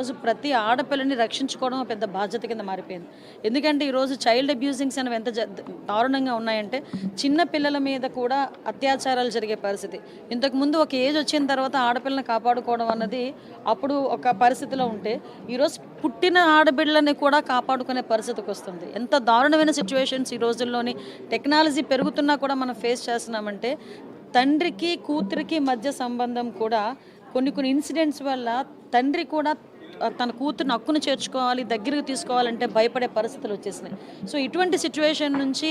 రోజు ప్రతి ఆడపిల్లని రక్షించుకోవడం పెద్ద బాధ్యత కింద మారిపోయింది. ఎందుకంటే ఈరోజు చైల్డ్ అబ్యూజింగ్స్ అనేవి ఎంత దారుణంగా ఉన్నాయంటే చిన్న పిల్లల మీద కూడా అత్యాచారాలు జరిగే పరిస్థితి. ఇంతకుముందు ఒక ఏజ్ వచ్చిన తర్వాత ఆడపిల్లని కాపాడుకోవడం అన్నది అప్పుడు ఒక పరిస్థితిలో ఉంటే ఈరోజు పుట్టిన ఆడబిడ్డలని కూడా కాపాడుకునే పరిస్థితికి వస్తుంది. ఎంత దారుణమైన సిచ్యువేషన్స్ ఈ రోజుల్లోని టెక్నాలజీ పెరుగుతున్నా కూడా మనం ఫేస్ చేస్తున్నామంటే తండ్రికి కూతురికి మధ్య సంబంధం కూడా కొన్ని కొన్ని ఇన్సిడెంట్స్ వల్ల తండ్రి కూడా తన కూతురు హక్కును చేర్చుకోవాలి దగ్గరికి తీసుకోవాలంటే భయపడే పరిస్థితులు వచ్చేసినాయి. సో ఇటువంటి సిచ్యువేషన్ నుంచి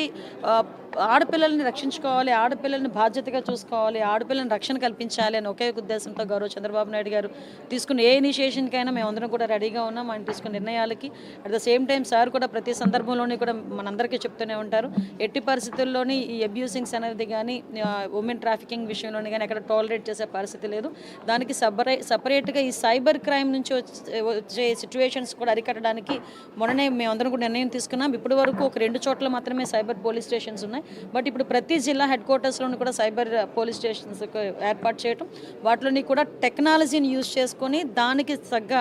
ఆడపిల్లల్ని రక్షించుకోవాలి ఆడపిల్లల్ని బాధ్యతగా చూసుకోవాలి ఆడపిల్లని రక్షణ కల్పించాలి అని ఒకే ఉద్దేశంతో గౌరవ చంద్రబాబు నాయుడు గారు తీసుకున్న ఏ ఇనిషియేషన్కైనా మేమందరం కూడా రెడీగా ఉన్నాం. ఆయన తీసుకున్న నిర్ణయాలకి at the same time sir కూడా ప్రతి సందర్భంలోనే కూడా మనందరికీ చెప్తూనే ఉంటారు. ఎట్టి పరిస్థితుల్లోని ఈ అబ్యూసింగ్స్ అనేది కానీ ఉమెన్ ట్రాఫికింగ్ విషయంలోని కానీ అక్కడ టాలరేట్ చేసే పరిస్థితి లేదు. దానికి సపరే సపరేట్గా ఈ సైబర్ క్రైమ్ నుంచి వచ్చే సిచ్యువేషన్స్ కూడా అరికట్టడానికి మొన్ననే మేమందరం కూడా నిర్ణయం తీసుకున్నాం. ఇప్పటి వరకు ఒక రెండు చోట్ల మాత్రమే సైబర్ పోలీస్ స్టేషన్స్ ఉన్నాయి. బట్ ఇప్పుడు ప్రతి జిల్లా హెడ్ క్వార్టర్స్లోని కూడా సైబర్ పోలీస్ స్టేషన్స్ ఏర్పాటు చేయటం వాటిలోని కూడా టెక్నాలజీని యూజ్ చేసుకొని దానికి తగ్గ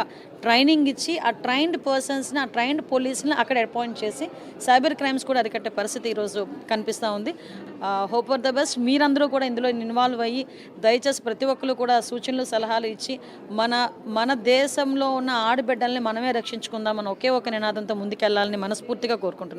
ట్రైనింగ్ ఇచ్చి ఆ ట్రైన్డ్ పర్సన్స్ని ఆ ట్రైన్డ్ పోలీసుని అక్కడ అపాయింట్ చేసి సైబర్ క్రైమ్స్ కూడా అరికట్టే పరిస్థితి ఈరోజు కనిపిస్తూ ఉంది. హోప్ ఫర్ ద బెస్ట్ మీరందరూ కూడా ఇందులో ఇన్వాల్వ్ అయ్యి దయచేసి ప్రతి ఒక్కరు కూడా సూచనలు సలహాలు ఇచ్చి మన మన దేశంలో ఉన్న ఆడబిడ్డల్ని మనమే రక్షించుకుందామని ఒకే ఒక నినాదంతో ముందుకెళ్ళాలని మనస్ఫూర్తిగా కోరుకుంటున్నాను.